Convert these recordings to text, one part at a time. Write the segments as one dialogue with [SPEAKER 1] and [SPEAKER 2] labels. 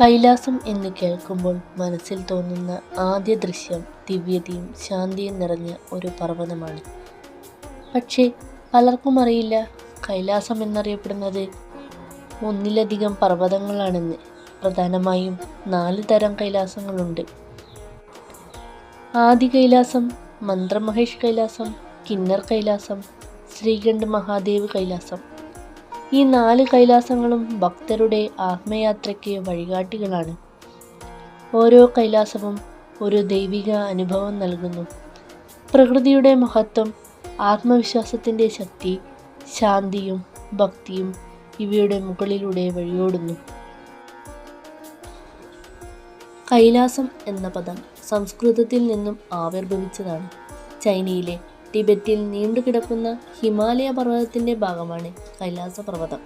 [SPEAKER 1] കൈലാസം എന്ന് കേൾക്കുമ്പോൾ മനസ്സിൽ തോന്നുന്ന ആദ്യ ദൃശ്യം ദിവ്യതയും ശാന്തിയും നിറഞ്ഞ ഒരു പർവതമാണ്. പക്ഷേ പലർക്കും അറിയില്ല കൈലാസം എന്നറിയപ്പെടുന്നത് ഒന്നിലധികം പർവതങ്ങളാണെന്ന്. പ്രധാനമായും നാല് തരം കൈലാസങ്ങളുണ്ട്. ആദി കൈലാസം മന്ത്രമഹേഷ് കൈലാസം കിന്നർ കൈലാസം ശ്രീകണ്ഠ് മഹാദേവ് കൈലാസം. ഈ നാല് കൈലാസങ്ങളും ഭക്തരുടെ ആത്മയാത്രയ്ക്ക് വഴികാട്ടികളാണ്. ഓരോ കൈലാസവും ഒരു ദൈവിക അനുഭവം നൽകുന്നു. പ്രകൃതിയുടെ മഹത്വം ആത്മവിശ്വാസത്തിന്റെ ശക്തി ശാന്തിയും ഭക്തിയും ഇവയുടെ മുകളിലൂടെ വഴിയോടുന്നു. കൈലാസം എന്ന പദം സംസ്കൃതത്തിൽ നിന്നും ആവിർഭവിച്ചതാണ്. ചൈനയിലെ ടിബറ്റിൽ നീണ്ടുകിടക്കുന്ന ഹിമാലയ പർവതത്തിന്റെ ഭാഗമാണ് കൈലാസ പർവതം.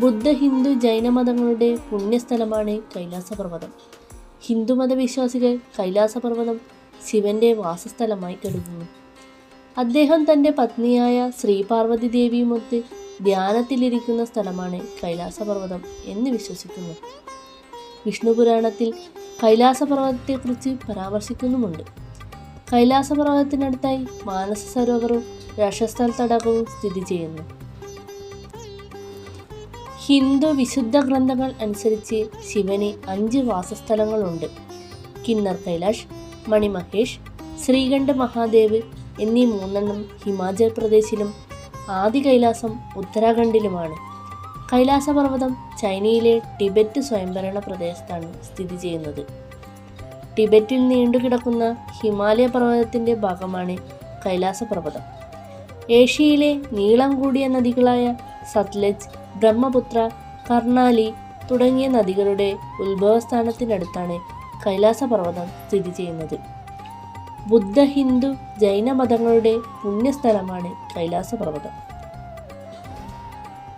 [SPEAKER 1] ബുദ്ധ ഹിന്ദു ജൈന മതങ്ങളുടെ പുണ്യസ്ഥലമാണ് കൈലാസ പർവതം. ഹിന്ദുമത വിശ്വാസികൾ കൈലാസ പർവതം ശിവന്റെ വാസസ്ഥലമായി കരുതുന്നു. അദ്ദേഹം തന്റെ പത്നിയായ ശ്രീ പാർവതി ദേവിയുമൊത്ത് ധ്യാനത്തിലിരിക്കുന്ന സ്ഥലമാണ് കൈലാസ പർവതം എന്ന് വിശ്വസിക്കുന്നു. വിഷ്ണു പുരാണത്തിൽ കൈലാസ പർവതത്തെക്കുറിച്ച് പരാമർശിക്കുന്നുമുണ്ട്. കൈലാസ പർവതത്തിനടുത്തായി മാനസ സരോവറും രക്ഷസ്ഥൽ തടാകവും സ്ഥിതി ചെയ്യുന്നു. ഹിന്ദു വിശുദ്ധ ഗ്രന്ഥങ്ങൾ അനുസരിച്ച് ശിവന് അഞ്ച് വാസസ്ഥലങ്ങളുണ്ട്. കിന്നർ കൈലാഷ് മണിമഹേഷ് ശ്രീകണ്ഠ മഹാദേവ് എന്നീ മൂന്നെണ്ണം ഹിമാചൽ പ്രദേശിലും ആദി കൈലാസം ഉത്തരാഖണ്ഡിലുമാണ്. കൈലാസ പർവതം ചൈനയിലെ ടിബറ്റ് സ്വയംഭരണ പ്രദേശത്താണ് സ്ഥിതി ചെയ്യുന്നത്. ടിബറ്റിൽ നീണ്ടുകിടക്കുന്ന ഹിമാലയ പർവതത്തിന്റെ ഭാഗമാണ് കൈലാസ പർവതം ഏഷ്യയിലെ നീളം കൂടിയ നദികളായ സത്ലജ് ബ്രഹ്മപുത്ര കർണാലി തുടങ്ങിയ നദികളുടെ ഉത്ഭവസ്ഥാനത്തിനടുത്താണ് കൈലാസ പർവതം സ്ഥിതി ചെയ്യുന്നത്. ബുദ്ധ ഹിന്ദു ജൈന മതങ്ങളുടെ പുണ്യസ്ഥലമാണ് കൈലാസ പർവതം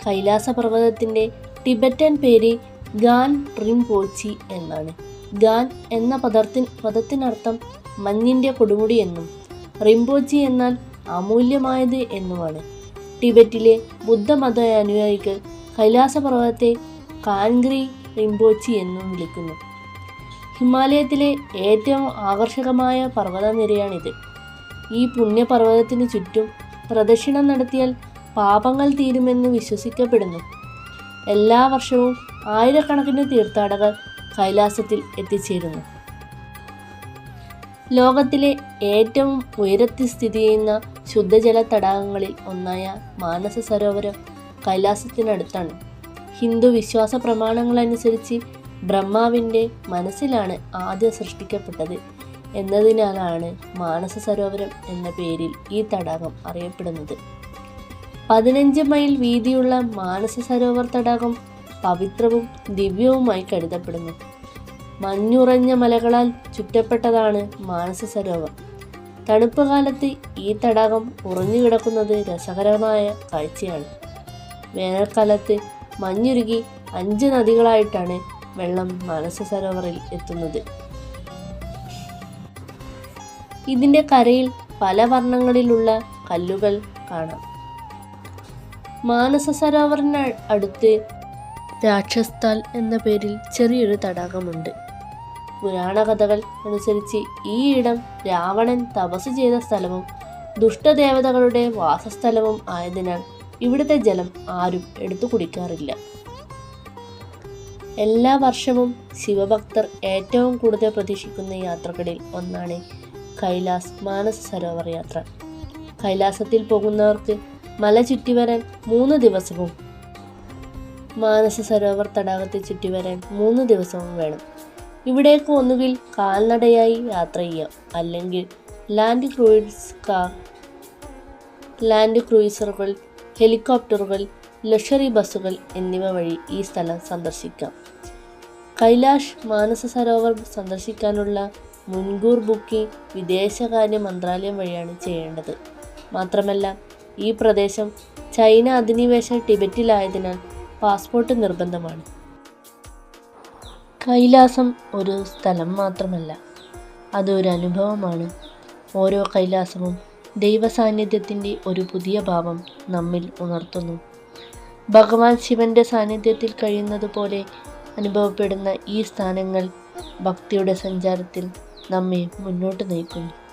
[SPEAKER 1] കൈലാസ പർവതത്തിന്റെ ടിബറ്റൻ പേര് ഗാൻ റിംപോച്ചി എന്നാണ്. ഗാൻ എന്ന പദത്തിൻ പദത്തിനർത്ഥം മഞ്ഞിന്റെ കൊടുമുടി എന്നും റിംബോജി എന്നാൽ അമൂല്യമായത് എന്നുമാണ്. ടിബറ്റിലെ ബുദ്ധമത അനുയായികൾ കൈലാസ പർവതത്തെ കാൻഗ്രി റിംബോച്ചി എന്നും വിളിക്കുന്നു. ഹിമാലയത്തിലെ ഏറ്റവും ആകർഷകമായ പർവതനിരയാണിത്. ഈ പുണ്യപർവതത്തിന് ചുറ്റും പ്രദക്ഷിണം നടത്തിയാൽ പാപങ്ങൾ തീരുമെന്ന് വിശ്വസിക്കപ്പെടുന്നു. എല്ലാ വർഷവും ആയിരക്കണക്കിന് തീർത്ഥാടകർ കൈലാസത്തിൽ എത്തിച്ചേരുന്നു. ലോകത്തിലെ ഏറ്റവും ഉയരത്തിൽ സ്ഥിതി ചെയ്യുന്ന ശുദ്ധജല തടാകങ്ങളിൽ ഒന്നായ മാനസ സരോവരം കൈലാസത്തിനടുത്താണ്. ഹിന്ദു വിശ്വാസ പ്രമാണങ്ങളനുസരിച്ച് ബ്രഹ്മാവിന്റെ മനസ്സിലാണ് ആദ്യം സൃഷ്ടിക്കപ്പെട്ടത് എന്നതിനാലാണ് മാനസ സരോവരം എന്ന പേരിൽ ഈ തടാകം അറിയപ്പെടുന്നത്. പതിനഞ്ച് മൈൽ വീതിയുള്ള മാനസ സരോവർ തടാകം പവിത്രവും ദിവ്യവുമായി കരുതപ്പെടുന്നു. മഞ്ഞുറഞ്ഞ മലകളാൽ ചുറ്റപ്പെട്ടതാണ് മാനസ സരോവർ തണുപ്പ് കാലത്ത് ഈ തടാകം ഉറഞ്ഞു കിടക്കുന്നത് രസകരമായ കാഴ്ചയാണ്. വേനൽക്കാലത്ത് മഞ്ഞുരുകി അഞ്ച് നദികളായിട്ടാണ് വെള്ളം മാനസ സരോവറിൽ എത്തുന്നത്. ഇതിന്റെ കരയിൽ പല വർണങ്ങളിലുള്ള കല്ലുകൾ കാണാം. മാനസ സരോവറിന് അടുത്ത് രാക്ഷസ്ഥാൽ എന്ന പേരിൽ ചെറിയൊരു തടാകമുണ്ട്. പുരാണ കഥകൾ അനുസരിച്ച് ഈ ഇടം രാവണൻ തപസ് ചെയ്ത സ്ഥലവും ദുഷ്ടദേവതകളുടെ വാസസ്ഥലവും ആയതിനാൽ ഇവിടുത്തെ ജലം ആരും എടുത്തു കുടിക്കാറില്ല. എല്ലാ വർഷവും ശിവഭക്തർ ഏറ്റവും കൂടുതൽ പ്രതീക്ഷിക്കുന്ന യാത്രകളിൽ ഒന്നാണ് കൈലാസ് മാനസ സരോവർ യാത്ര. കൈലാസത്തിൽ പോകുന്നവർക്ക് മല ചുറ്റി വരാൻ മൂന്ന് ദിവസവും മാനസ സരോവർ തടാകത്തെ ചുറ്റി വരാൻ മൂന്ന് ദിവസവും വേണം. ഇവിടേക്ക് ഒന്നുകിൽ കാൽനടയായി യാത്ര ചെയ്യാം. അല്ലെങ്കിൽ ലാൻഡ് ക്രൂയിസ് കാർ ലാൻഡ് ക്രൂയിസറുകൾ ഹെലികോപ്റ്ററുകൾ ലക്ഷറി ബസ്സുകൾ എന്നിവ വഴി ഈ സ്ഥലം സന്ദർശിക്കാം. കൈലാഷ് മാനസ സരോവർ സന്ദർശിക്കാനുള്ള മുൻകൂർ ബുക്കിംഗ് വിദേശകാര്യ മന്ത്രാലയം വഴിയാണ് ചെയ്യേണ്ടത്. മാത്രമല്ല ഈ പ്രദേശം ചൈന അധിനിവേശ ടിബറ്റിലായതിനാൽ പാസ്പോർട്ട് നിർബന്ധമാണ്. കൈലാസം ഒരു സ്ഥലം മാത്രമല്ല അതൊരു അനുഭവമാണ്. ഓരോ കൈലാസവും ദൈവസാന്നിധ്യത്തിന്റെ ഒരു പുതിയ ഭാവം നമ്മിൽ ഉണർത്തുന്നു. ഭഗവാൻ ശിവന്റെ സാന്നിധ്യത്തിൽ കഴിയുന്നത് പോലെ അനുഭവപ്പെടുന്ന ഈ സ്ഥാനങ്ങൾ ഭക്തിയുടെ സഞ്ചാരത്തിൽ നമ്മെ മുന്നോട്ട് നയിക്കുന്നു.